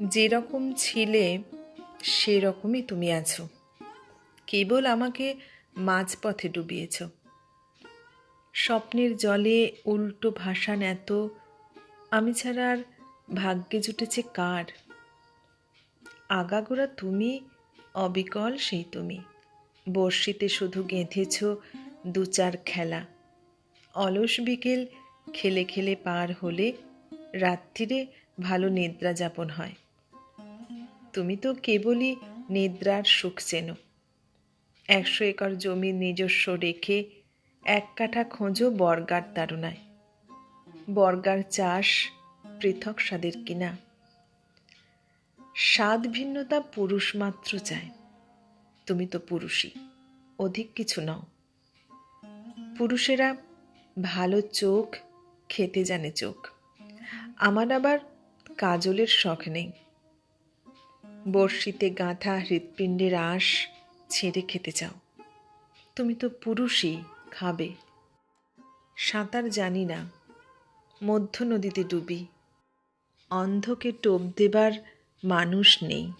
যেরকম ছিলে, সেরকমই তুমি আছো। কেবল আমাকে মাঝপথে ডুবিয়েছ। স্বপ্নের জলে উল্টো ভাসান এত, আমি ছাড়া আর ভাগ্যে জুটেছে কার? আগাগোড়া তুমি, অবিকল সেই তুমি। বর্ষিতে শুধু গেঁথেছ দু চার খেলা। অলস বিকেল খেলে খেলে পার হলে রাত্রিরে ভালো নিদ্রা যাপন হয়। তুমি তো কেবলই নিদ্রার সুখ চেনো। একশো একর জমি নিজস্ব রেখে এক কাঠা খোঁজো বর্গার তাড়নায় বর্গার চাষ পৃথক স্বাদের কিনা। স্বাদ ভিন্নতা পুরুষ মাত্র চায়। তুমি তো পুরুষই, অধিক কিছু নও। পুরুষেরা ভালো চোখ, খেতে জানে চোখ। আমার আবার কাজলের শখ নেই। বর্ষিতে গাঁথা হৃৎপিণ্ডের আঁশ ছেড়ে খেতে চাও। তুমি তো পুরুষই খাবে। সাঁতার জানি না, মধ্য নদীতে ডুবি। অন্ধকে টোপ দেবার মানুষ নেই।